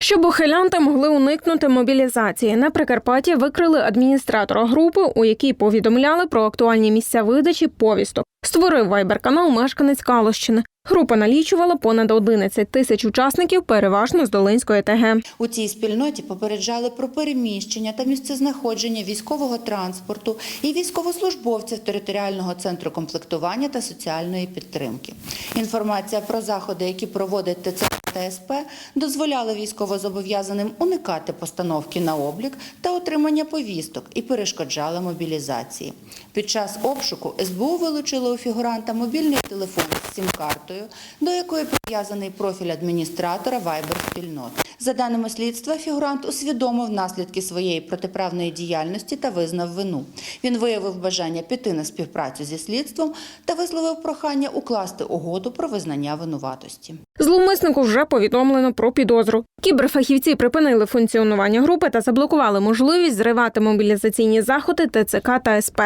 Щоб ухилянти могли уникнути мобілізації, на Прикарпатті викрили адміністратора групи, у якій повідомляли про актуальні місця видачі повісток. Створив вайбер-канал мешканець Калощини. Група налічувала понад 11 тисяч учасників, переважно з Долинської ТГ. У цій спільноті попереджали про переміщення та місцезнаходження військового транспорту і військовослужбовців територіального центру комплектування та соціальної підтримки. Інформація про заходи, які проводить ТЦК та дозволяли військовозобов'язаним уникати постановки на облік та отримання повісток і перешкоджали мобілізації. Під час обшуку СБУ вилучили у фігуранта мобільний телефон з сім-картою, до якої прив'язаний профіль адміністратора Viber спільноти. За даними слідства, фігурант усвідомив наслідки своєї протиправної діяльності та визнав вину. Він виявив бажання піти на співпрацю зі слідством та висловив прохання укласти угоду про визнання винуватості. Зловмиснику вже повідомлено про підозру. Кіберфахівці припинили функціонування групи та заблокували можливість зривати мобілізаційні заходи ТЦК та СП.